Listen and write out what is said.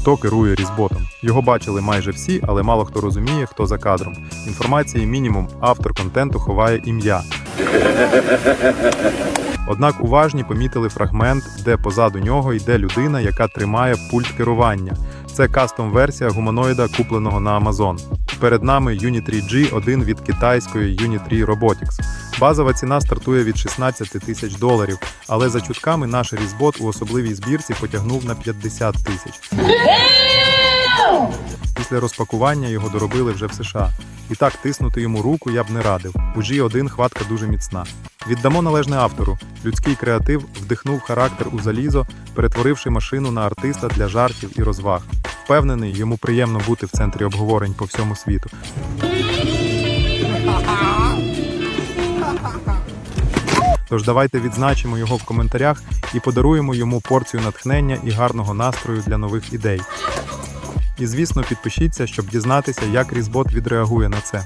хто керує різботом. Його бачили майже всі, але мало хто розуміє, хто за кадром. Інформації мінімум, автор контенту ховає ім'я. Однак уважні помітили фрагмент, де позаду нього йде людина, яка тримає пульт керування. Це кастом-версія гуманоїда, купленого на Amazon. Перед нами Unitree G1 від китайської Unitree Robotics. Базова ціна стартує від 16 тисяч доларів, але за чутками наш різбот у особливій збірці потягнув на 50 тисяч. Після розпакування його доробили вже в США. І так тиснути йому руку я б не радив. У G1 хватка дуже міцна. Віддамо належне автору. Людський креатив вдихнув характер у залізо, перетворивши машину на артиста для жартів і розваг. Впевнений, йому приємно бути в центрі обговорень по всьому світу. Тож давайте відзначимо його в коментарях і подаруємо йому порцію натхнення і гарного настрою для нових ідей. І звісно, підпишіться, щоб дізнатися, як Різбот відреагує на це.